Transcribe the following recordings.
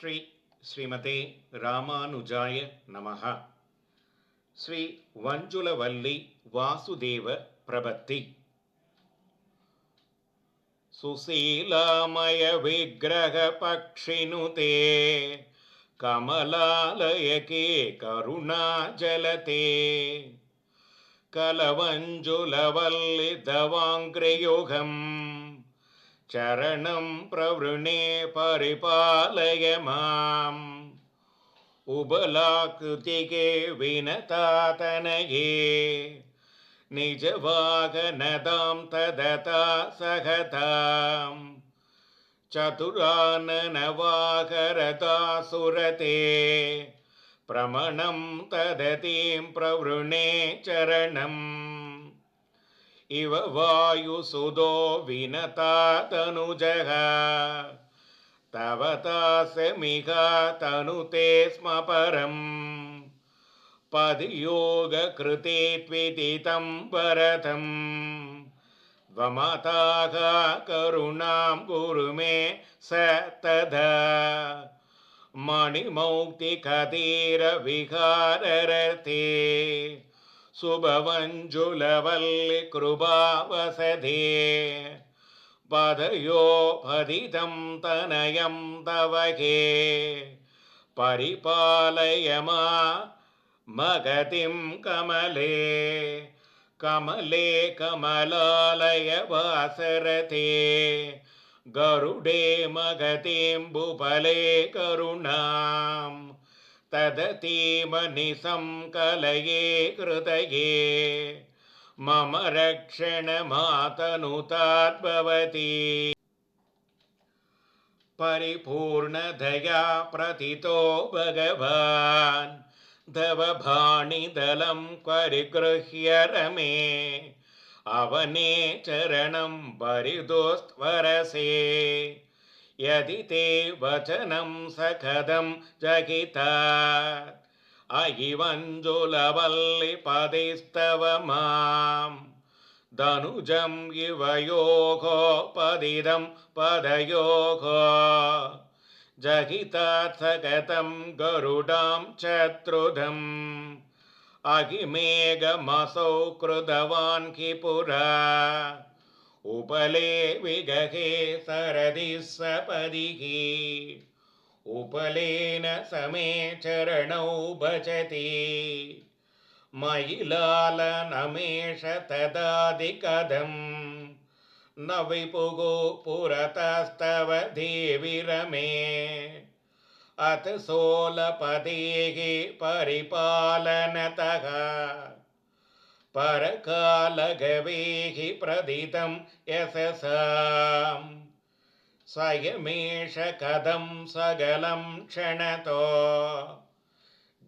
श्री श्रीमते रामानुजाय नमः. श्रीवञ्जुलवल्ली वासुदेव प्रभृति. सुशीलामयविग्रहपक्षिनुते कमलालयके करुणाजलते कलवञ्जुलवल्लिदवाङ्ग्रयोगम् चरणं प्रवृणे परिपालय माम्। उबलाकृतिके विनतातनये। तनघे तदता ददता सहतां चतुराननवाकरदा सुरते प्रमणं तदतीं प्रवृणे चरणम्। इव वायुसुदो विनता तनुजः तव तासमिहा तनुते स्म परम्। पदियोगकृते त्विदितं वरदम्। वमताः करुणां गुरु मे स तदा। मणिमौक्तिकधीरविहाररते शुभवञ्जुलवल्लिकृपावसधे पदयो पदितं तनयं तव हे। परिपालय मा मगतिं कमले। कमले कमलालय वासरते गरुडे मगतिं भुपले करुणां तदतीमनिसं कलये हृदये मम रक्षणमातनुतात् भवति परिपूर्णदया प्रतितो भगवान्। धवभाणिदलं परिगृह्य रमे। अवने चरणं परिदोस्त्वरसे यदि ते वचनं सखदं जगिता। अयि वञ्जुलवल्लिपदिस्तव मां धनुजं युवयोः पदिदं पदयोः जहितात् सकतं गरुडां चत्रुधम् अहिमेघमसौ कृतवान् हि पुरा उपले विगहे सरदि सपदिः उपलेन समे चरणौ भजति मयिलालनमेष तदादिकदम् न विपुगो पुरतस्तव देवि रमे अथ सोलपदेः परिपालनतः परकालगवेः प्रदितं यशसाम् स्वयमेष कथं सकलं क्षणतो।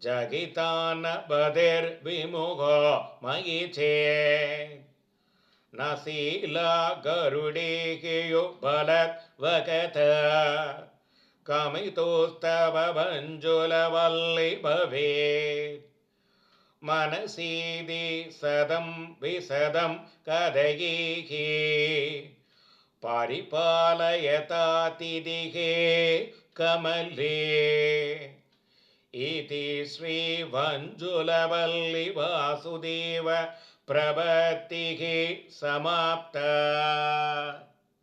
जगितानबधिर्विमुखो मयि चेत् न शीला गरुडेयुबलद्वगत कमितोस्तव भञ्जुलवल्लि भवेत् मनसीदि सदं विसदं कदयेः परिपालयतातिदिहे कमले इति श्रीवञ्जुलवल्लिवासुदेव प्रभत्तिः समाप्ता